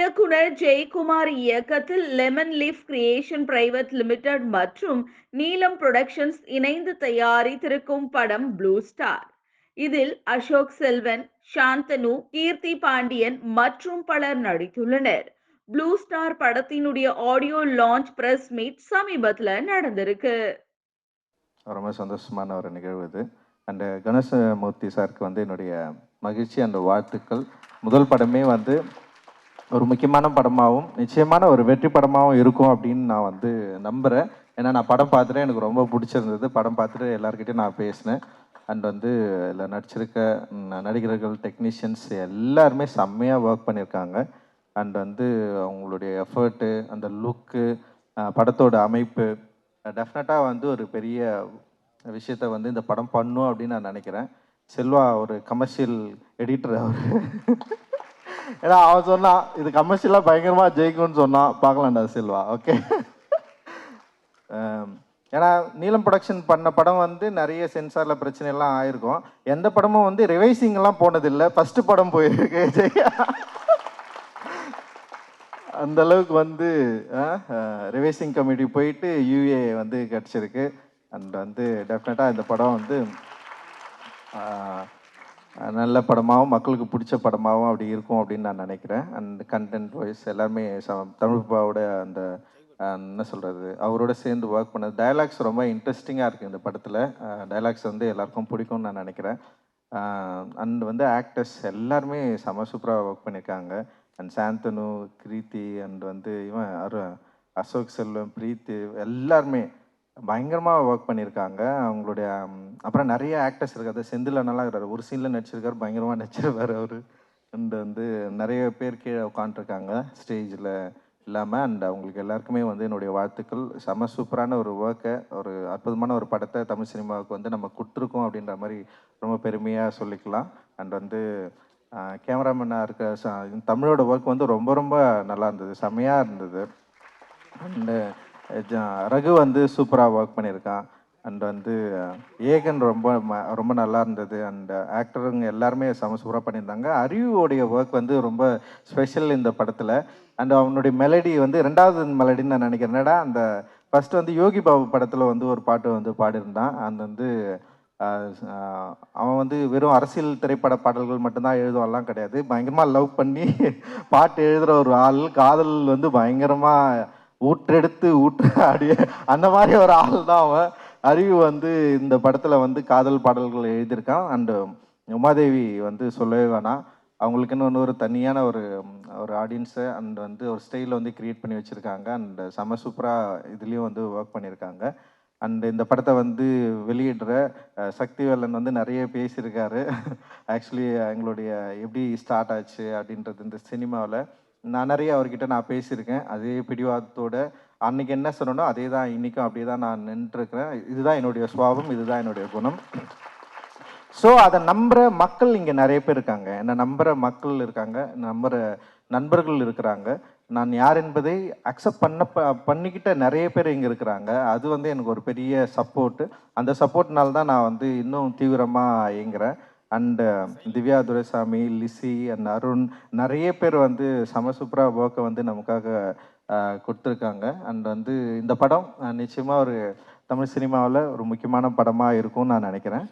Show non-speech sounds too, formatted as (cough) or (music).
இயக்குனர் ஜெயக்குமார் இயக்கத்தில் lemon leaf creation private limited மற்றும் நீலம் புரொடக்ஷன்ஸ் இணைந்து தயாரித்திருக்கும் படம் ப்ளூ ஸ்டார் இதில் அசோக் செல்வன் சாந்தனு கீர்த்தி பாண்டியன் மற்றும் பலர் நடித்துள்ளனர். ப்ளூ ஸ்டார் படத்தினுடைய ஆடியோ லான்ச் பிரஸ் மீட் சமீபத்தில் நடந்திருக்கு. ரொம்ப சந்தோஷமான ஒரு நிகழ்வு இது. அண்டு கணேசமூர்த்தி சாருக்கு வந்து என்னுடைய மகிழ்ச்சி அந்த வாழ்த்துக்கள். முதல் படமே வந்து ஒரு முக்கியமான படமாகவும் நிச்சயமான ஒரு வெற்றி படமாகவும் இருக்கும் அப்படின்னு நான் வந்து நம்புகிறேன் ஏன்னா நான் படம் பார்த்துட்டு எனக்கு ரொம்ப பிடிச்சிருந்தது. படம் பார்த்துட்டு எல்லாருக்கிட்டையும் நான் பேசினேன். அண்ட் வந்து இதில் நடிச்சிருக்க நடிகர்கள் டெக்னீஷியன்ஸ் எல்லாருமே செம்மையாக ஒர்க் பண்ணியிருக்காங்க. அண்ட் வந்து அவங்களுடைய எஃபர்ட்டு அந்த லுக்கு படத்தோட அமைப்பு டெஃபினட்டாக வந்து ஒரு பெரிய விஷயத்த வந்து இந்த படம் பண்ணும் அப்படின்னு நான் நினைக்கிறேன். செல்வா ஒரு கமர்ஷியல் எடிட்டர் அவர். ஏன்னா அவன் சொன்னான் இது கமர்ஷியலாக பயங்கரமாக ஜெயிக்கும்னு சொன்னான் பார்க்கலாம்டா செல்வா ஓகே ஏன்னா நீலம் ப்ரொடக்ஷன் பண்ண படம் வந்து நிறைய சென்சாரில் பிரச்சனைலாம் ஆயிருக்கும். எந்த படமும் வந்து ரிவைசிங்லாம் போனதில்லை. ஃபஸ்ட்டு படம் போயிருக்கு ஜெயா. அந்த அளவுக்கு வந்து ரிவைசிங் கமிட்டி போயிட்டு யூஏ வந்து கிடச்சிருக்கு. அண்ட் வந்து டெஃபினட்டாக இந்த படம் வந்து நல்ல படமாகவும் மக்களுக்கு பிடிச்ச படமாகவும் அப்படி இருக்கும் அப்படின்னு நான் நினைக்கிறேன். அண்ட் கண்டென்ட் வைஸ் எல்லாருமே ச- தமிழ்பாவோட அந்த என்ன சொல்கிறது அவரோட சேர்ந்து ஒர்க் பண்ணது டயலாக்ஸ் ரொம்ப இன்ட்ரெஸ்டிங்காக இருக்குது இந்த படத்தில். டயலாக்ஸ் வந்து எல்லாருக்கும் பிடிக்கும்னு நான் நினைக்கிறேன். அண்ட் வந்து ஆக்டர்ஸ் எல்லாருமே செம சூப்பராக ஒர்க் பண்ணியிருக்காங்க அண்ட் சாந்தனு கிரீத்தி அண்ட் வந்து இவன் அரு அசோக் செல்வம் பிரீத்தி எல்லாருமே பயங்கரமாக ஒர்க் பண்ணியிருக்காங்க அவங்களுடைய அப்புறம் நிறைய ஆக்டர்ஸ் இருக்காது செந்தில் நல்லா இருக்கிறாரு ஒரு சீனில் நடிச்சிருக்காரு. பயங்கரமாக நடிச்சிருவார் அவர். அண்ட் வந்து நிறைய பேர் கீழே உட்காந்துருக்காங்க ஸ்டேஜில் இல்லாமல் அண்ட் அவங்களுக்கு எல்லாருக்குமே வந்து என்னுடைய வாழ்த்துக்கள். செம சூப்பரான ஒரு ஒர்க்கை ஒரு அற்புதமான ஒரு படத்தை தமிழ் சினிமாவுக்கு வந்து நம்ம கொடுத்துருக்கோம் அப்படின்ற மாதிரி ரொம்ப பெருமையாக சொல்லிக்கலாம். அண்ட் வந்து கேமராமேனாக இருக்க ச- தமிழோட ஒர்க் வந்து ரொம்ப ரொம்ப நல்லா இருந்தது. செம்மையாக இருந்தது. அண்டு ரகு வந்து சூப்பராக ஒர்க் பண்ணியிருக்கான். அண்ட் வந்து ஏகன் ரொம்ப ம- ரொம்ப நல்லா இருந்தது. அண்ட் ஆக்டருங்க எல்லாருமே செம சூப்பராக பண்ணியிருந்தாங்க. அறிவுடைய ஒர்க் வந்து ரொம்ப ஸ்பெஷல் இந்த படத்தில். அண்ட் அவனுடைய மெலடி வந்து ரெண்டாவது மெலடின்னு நான் நினைக்கிறேன். என்னடா அந்த ஃபஸ்ட்டு வந்து யோகி பாபு படத்தில் வந்து ஒரு பாட்டு வந்து பாடியிருந்தான். அந்த வந்து அவன் வந்து வெறும் அரசியல் திரைப்பட பாடல்கள் மட்டும்தான் எழுதுவான்லாம் கிடையாது. பயங்கரமாக லவ் பண்ணி (laughs) பாட்டு எழுதுகிற ஒரு ஆள். காதல் வந்து பயங்கரமாக ஊற்றெடுத்து ஊற்று ஆடிய அந்த மாதிரி ஒரு ஆள் தான் அவன். அறிவு வந்து இந்த படத்தில் வந்து காதல் பாடல்கள் எழுதியிருக்கான். அண்டு உமாதேவி வந்து சொல்லவே வேணாம். அவங்களுக்குன்னு வந்து ஒரு தனியான ஒரு ஒரு ஆடியன்ஸை அண்ட் வந்து ஒரு ஸ்டைலில் வந்து கிரியேட் பண்ணி வச்சுருக்காங்க. அண்ட் செம சூப்பராக இதுலேயும் வந்து ஒர்க் பண்ணியிருக்காங்க. அண்ட் இந்த படத்தை வந்து வெளியிடுற சக்திவேலன் வந்து நிறைய பேசியிருக்காரு. ஆக்சுவலி எங்களுடைய எப்படி ஸ்டார்ட் ஆச்சு அப்படின்றது இந்த சினிமாவில் நான் நிறைய அவர்கிட்ட நான் பேசியிருக்கேன். அதே பிடிவாதத்தோட அன்னைக்கு என்ன சொன்னனோ அதே தான் இன்றைக்கும் அப்படியே தான் நான் நின்றுருக்கிறேன். இதுதான் என்னுடைய சுவாபம் இதுதான் என்னுடைய குணம். ஸோ அதை நம்புகிற மக்கள் இங்கே நிறைய பேர் இருக்காங்க. என்னை நம்புகிற மக்கள் இருக்காங்க. நம்புகிற நண்பர்கள் இருக்கிறாங்க. நான் யார் என்பதை அக்செப்ட் பண்ண ப- பண்ணிக்கிட்ட நிறைய பேர் இங்கே இருக்கிறாங்க. அது வந்து எனக்கு ஒரு பெரிய சப்போர்ட்டு அந்த சப்போர்ட்னால தான் நான் வந்து இன்னும் தீவிரமாக இயங்குறேன். அண்டு திவ்யா துரைசாமி லிசி அண்ட் அருண் நிறைய பேர் வந்து செம சூப்பராக ஒர்க்கை வந்து நமக்காக கொடுத்துருக்காங்க. அண்ட் வந்து இந்த படம் நிச்சயமாக ஒரு தமிழ் சினிமாவில் ஒரு முக்கியமான படமாக இருக்கும்னு நான் நினைக்கிறேன்.